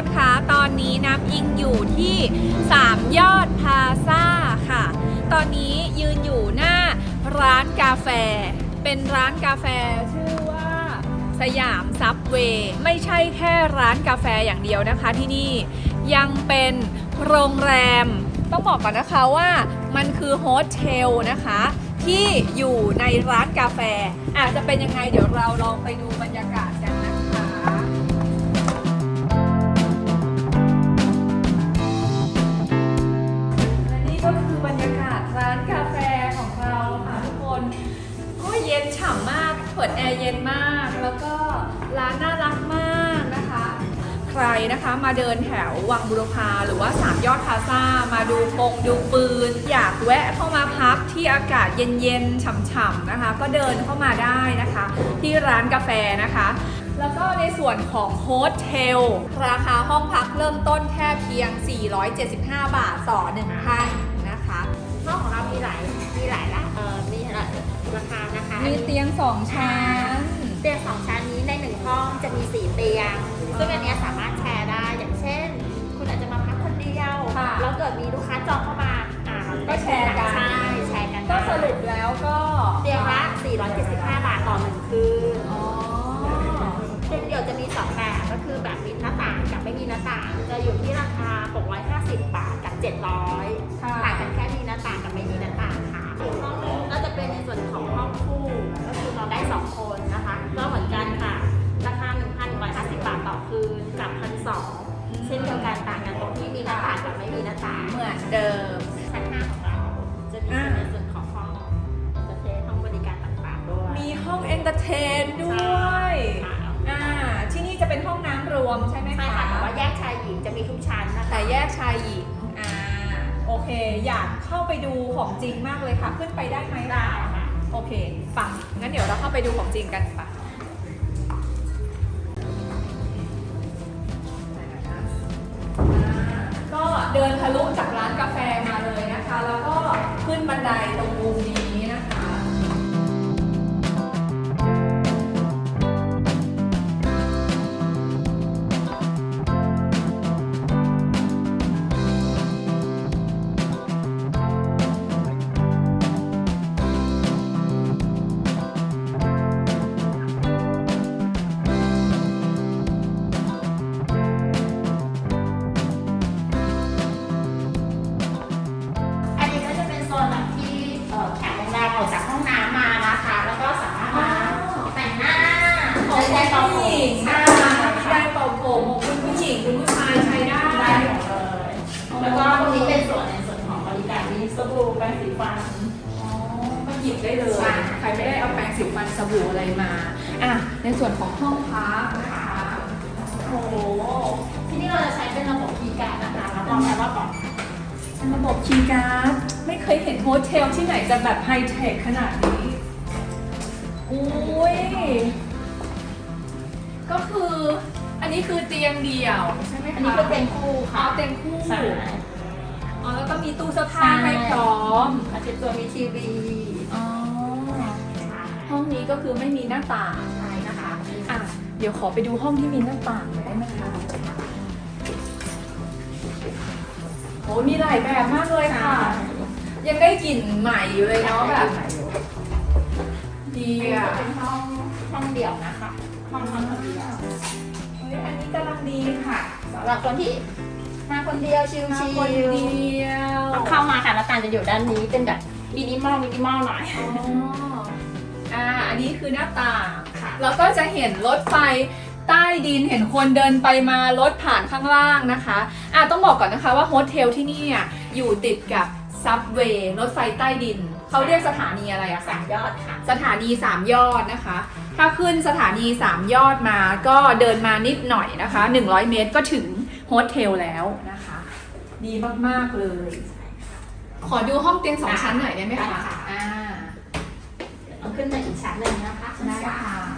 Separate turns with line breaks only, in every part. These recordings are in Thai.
คนคะตอนนี้น้ำอิงอยู่ที่ 3 ยอดพาซ่าค่ะ ตอนนี้ยืนอยู่หน้าร้านกาแฟ เป็นร้านกาแฟชื่อว่า สยามซับเวย์ไม่ใช่แค่ร้านกาแฟอย่างเดียวนะคะที่นี่ยังเป็นโรงแรม ต้องบอกก่อนนะคะว่ามันคือโฮสเทลนะคะที่อยู่ในร้านกาแฟ อาจจะเป็นยังไงเดี๋ยวเราลองไปดูบรรยากาศ ฉ่ำมากเปิดแอร์เย็นมาก แล้วก็ร้านน่ารักมากนะคะ ใครนะคะมาเดินแถววังบุรพาหรือว่าสามยอดพาซ่า มาดูปงดูปืน อยากแวะเข้ามาพักที่อากาศเย็นๆ ฉ่ำๆนะคะ ก็เดินเข้ามาได้นะคะ ที่ร้านกาแฟนะคะ แล้วก็ในส่วนของโฮสเทลราคาห้องพักเริ่มต้นแค่เพียง 475 บาทต่อหนึ่งท่านนะคะ
ห้องของเรามีหลาย มีเตี
ยง2ชั้น
เตียงสองชั้นนี้ในหนึ่งห้องจะมีสี่เตียง ซึ่งอันเนี้ยสามารถแชร์ได้ อย่างเช่น คุณอาจจะมาพักคนเดียว
ค่ะ
แล้วเกิดมีลูกค้าจองเข้ามาอ่า
ก็แชร์กัน
ใช่แชร์กัน
ก็
ได้
สรุปแล้วก็
เตียงละ475 บาทต่อหนึ่งคืน
อ๋อ
เตียงเดี่ยวจะมีสองแบบก็คือแบบมีหน้าต่างกับไม่มีหน้าต่าง จะอยู่ที่ราคา 650 บาทกับ 700
ค่ะ
ต่างกันแค่มีหน้าต่างกับไม่มีหน้าต่างค่ะ นเตอร์
เทนด้วย
ค่ะ
อ่าที่นี่จะเป็นห้องน้ำรวมใช่ไหม
ใช่
คะ
ค่ะแต่ว่าแยกชายหญิงจะมีทุกชั้นนะคะ
แต่แยกชายหญิงอ่าโอเค อยากเข้าไปดูของจริงมากเลยค่ะ ขึ้นไปได้ไหม
ได้ค่ะ
โอเคปังงั้นเดี๋ยวเราเข้าไปดูของจริงกันปะก็เดินทะลุจากร้านกาแฟมาเลยนะคะ แล้วก็ขึ้นบันได
รงสีฟัน
อ๋อก็หยิบได้เลย
ใช่
ใครไม่ได้เอาแปรงสีฟันสบู่อะไรมา อะ ในส่วนของห้องพักนะคะโอ้โห
ที่นี่เราจะใช้เป็นระบบคีย์การ์ดนะคะรับรองได้ว่าปลอดภัย
ระบบคีย์การ์ดไม่เคยเห็นโฮสเทลที่ไหนจะแบบไฮเทคขนาดนี้อุ้ย ก็คือ อันนี้คือเตียงเดี่ยว ใช่ไหมคะ
อันนี้คือเป็นคู่
อ๋อ
ค่ะ
เตียงคู่
ใช่
อ๋อ แล้วก็มีตู้เสื้อผ้าให้พร้อม
อาทิตย์ตัวมีทีวี
อ๋อห้องนี้ก็คือไม่มีหน้าต่าง
ใช่นะคะ
อะเดี๋ยวขอไปดูห้องที่มีหน้าต่างหน่อยได้ไหมคะโอ้มีหลายแบบมากเลยค่ะ ยังได้กลิ่นใหม่อยู่เลยเนาะแบบดี
นี่
อะ
จะเป็นห้องห้องเดี่ยวนะคะห้องห้องเดียว
เฮ้ยอันนี้กำลังดีค่ะ
สำหรับคนที่ มาคนเดียวชิล
มา
ชิ
คน
ล
เดียว
เข้ามาค่ะแล้วการจะอยู่ด้านนี้เป็นแบบมินิมอลมินิมอลหน่อย
อ๋ออ่าอันนี้คือหน้าต่าง
ค่ะ
แล้วก็จะเห็นรถไฟใต้ดินเห็นคนเดินไปมารถผ่านข้างล่างนะคะอะต้องบอกก่อนนะคะว่าโฮสเทลที่นี่อะอยู่ติดกับซับเวย์รถไฟใต้ดิน เขาเรียกสถานีอะไรอะ
สา
คะ
มยอดค่ะ
สถานี3ยอดนะคะ ถ้าขึ้นสถานี3ยอดมาก็เดินมานิดหน่อยนะคะ 100 เมตรก็ถึงโฮสเทลแล้วนะคะ ดีมากๆเลย ขอดูห้องเตียงสองชั้นหน่อยได้ไหม
ได้
คะ
ค่ะ
อ่า
เอาขึ้นมาอีกชั้นหนึ่งนะคะชั้น
ได้
สา
ค่ะ
ม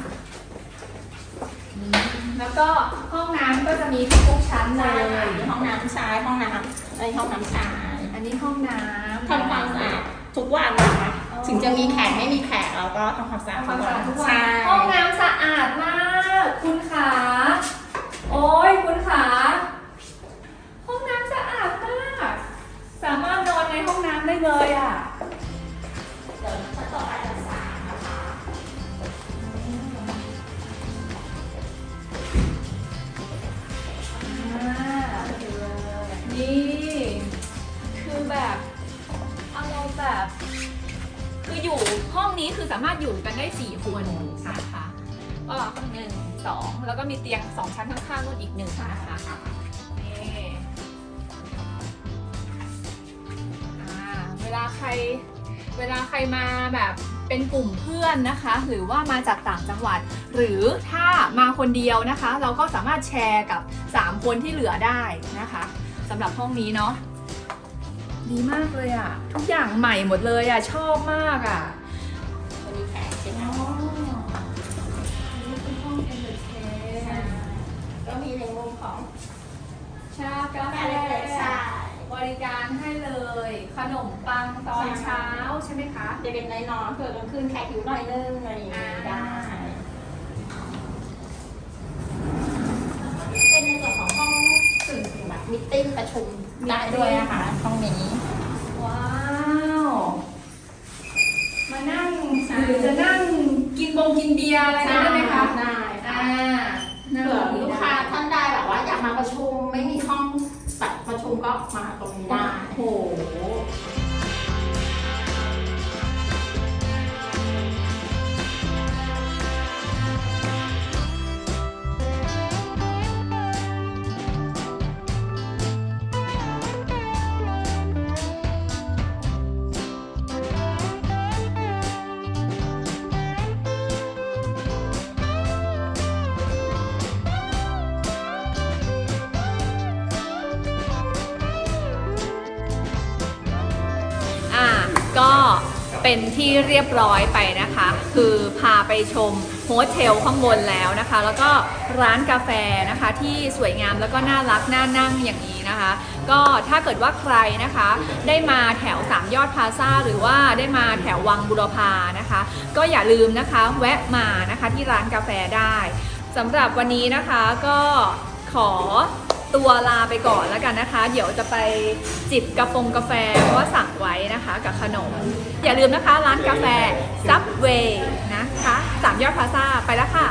อืมแล้วก็ห้องน้ำก็จะมีทุกชั้นเล
ใช่ค่ะ
ย
มีห้องน้ำชายห้องน้ำไอยห้องน้ำชาย
อันนี้ห้องน้ำ
ทำความสะอาดทุกวันนะคะถึงจะมีแขกไม่มีแขกเราก็ทำความสะอาด
ทำความสะอาดทุกวัน
ใช่
ห้องน้ำสะอาดมาก คุณขา โอ้ยคุณขา เลยอะ
เดี๋ยวชั้นต่อไปชั้นสามนะคะ
นี่ คือแบบอารแบบ คืออยู่ห้องนี้คือสามารถอยู่กันได้สี่คนนะคะก็หนึ่งสองแล้วก็มีเตียงสองชั้นข้างๆนู่นอีกหนึ่งนะคะ ลาใครเวลาใครมาแบบเป็นกลุ่มเพื่อนนะคะ หรือว่ามาจากต่างจังหวัด หรือถ้ามาคนเดียวนะคะ เราก็สามารถแชร์กับ 3 คนที่เหลือได้นะคะสำหรับห้องนี้เนาะดีมากเลยอะทุกอย่างใหม่หมดเลยอะชอบมากอะ
วันนี้แขกใช่ไหม
อ๋อนี่เป็นห้องเอนเตอร์เทน
ก็มีในมุมของ
ชากาแฟ
แม่เล็กๆใช่
บริการให้เลย ขนมปังตอนเช้าใช่ไหมคะ
จะเป็นน้อยนอนเผื่อกลางคืนแขกหิวหน่อยนึงอะไรอย่างงี้ได้ เป็นในส่วนของห้องสื่อแบบมิทติ้งประชุมได้ด้วยนะคะ ห้องนี้
ว้าว มานั่งหรือจะนั่งกินบงกินเบียร์อะไรได้ไหมคะ
ได้ค่ะ
อ่านั่ง
เผื่อ
แบบนี้
ลูก
ได้
ค้าท่านใดแบบว่าอยากมาประชุมไม่มีห้องจัดประชุ มก็มาตรงนี้ได้
โอ้โห เป็นที่เรียบร้อยไปนะคะ คือพาไปชมโฮเทลข้างบนแล้วนะคะ แล้วก็ร้านกาแฟนะคะที่สวยงามแล้วก็น่ารักน่านั่งอย่างนี้นะคะ ก็ถ้าเกิดว่าใครนะคะ ได้มาแถวสามยอดพาซ่าหรือว่าได้มาแถววังบุรพานะคะ ก็อย่าลืมนะคะแวะมานะคะที่ร้านกาแฟได้สำหรับวันนี้นะคะก็ขอ ตัวลาไปก่อนแล้วกันนะคะ เดี๋ยวจะไปจิบกาแฟกาแฟเพราะว่าสั่งไว้นะคะกับขนม อย่าลืมนะคะร้านกาแฟซับเวย์นะคะสามยอดพลาซาไปแล้วค่ะ